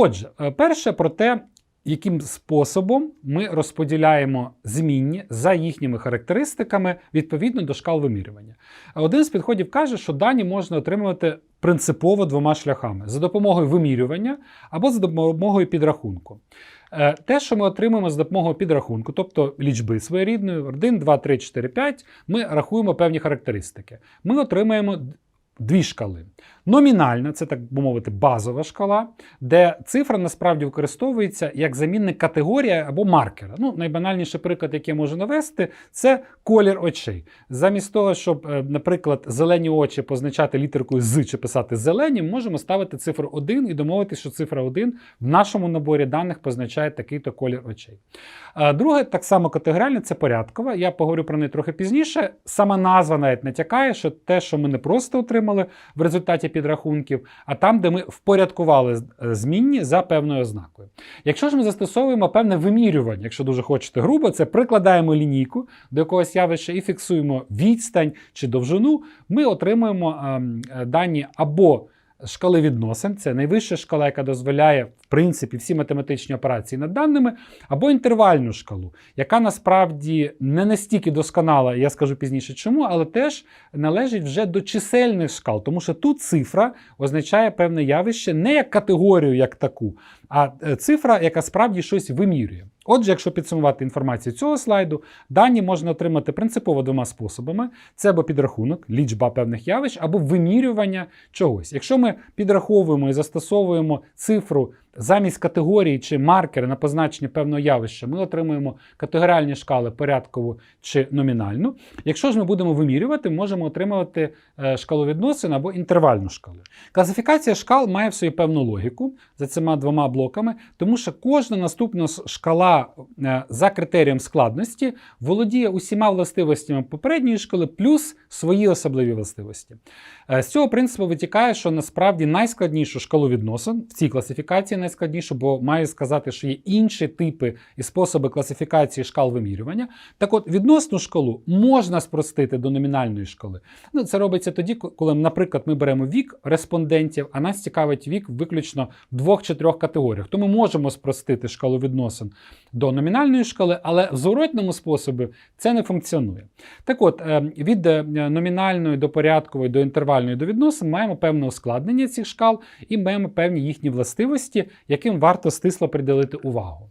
Отже, е, перше про те, яким способом ми розподіляємо змінні за їхніми характеристиками відповідно до шкал вимірювання. Один з підходів каже, що дані можна отримувати принципово двома шляхами: за допомогою вимірювання або за допомогою підрахунку. Е, Те, що ми отримуємо за допомогою підрахунку, тобто лічби своєрідної, 1, 2, 3, 4, 5, ми рахуємо певні характеристики. Ми отримаємо дві шкали. Номінальна, це так би мовити, базова шкала, де цифра насправді використовується як замінник категорії або маркера. Ну, найбанальніший приклад, який я можу навести, це колір очей. Замість того, щоб, е, наприклад, зелені очі позначати літеркою з чи писати зелені, можемо ставити цифру 1 і домовитися, що цифра 1 в нашому наборі даних позначає такий-то колір очей. Е, Друге, так само категоріальне, це порядкова. Я поговорю про неї трохи пізніше. Сама назва навіть натякає, що те, що ми не просто отримали в результаті підрахунків, а там, де ми впорядкували е, змінні за певною ознакою. Якщо ж ми застосовуємо певне вимірювання, якщо дуже хочете грубо, це прикладаємо лінійку до якогось явища і фіксуємо відстань чи довжину, ми отримуємо ем, е, дані або шкали відносин, це найвища шкала, яка дозволяє, в принципі, всі математичні операції над даними, або інтервальну шкалу, яка насправді не настільки досконала, я скажу пізніше чому, але теж належить вже до чисельних шкал, тому що тут цифра означає певне явище не як категорію, як таку, а е, цифра, яка справді щось вимірює. Отже, якщо підсумувати інформацію цього слайду, дані можна отримати принципово двома способами: це або підрахунок, лічба певних явищ, або вимірювання чогось. Якщо ми підраховуємо і застосовуємо цифру замість категорії чи маркера на позначення певного явища, ми отримуємо категоріальні шкали порядкову чи номінальну. Якщо ж ми будемо вимірювати, можемо отримувати е, шкалу відносин або інтервальну шкалу. Класифікація шкал має в собі певну логіку за цими двома блоками, тому що кожна наступна шкала е, за критерієм складності володіє усіма властивостями попередньої шкали, плюс свої особливі властивості. Е, З цього принципу витікає, що насправді найскладнішу шкалу відносин в цій класифікації найскладнішу, бо маю сказати, що є інші типи і способи класифікації шкал вимірювання. Так от, відносну шкалу можна спростити до номінальної шкали. Ну, це робиться тоді, коли, наприклад, ми беремо вік респондентів, а нас цікавить вік виключно в двох чи трьох категоріях. То ми можемо спростити шкалу відносин до номінальної шкали, але в зворотному способі це не функціонує. Так от, е, від е, номінальної до порядкової до інтервальної до відносин маємо певне ускладнення цих шкал і маємо певні їхні властивості, яким варто стисло приділити увагу.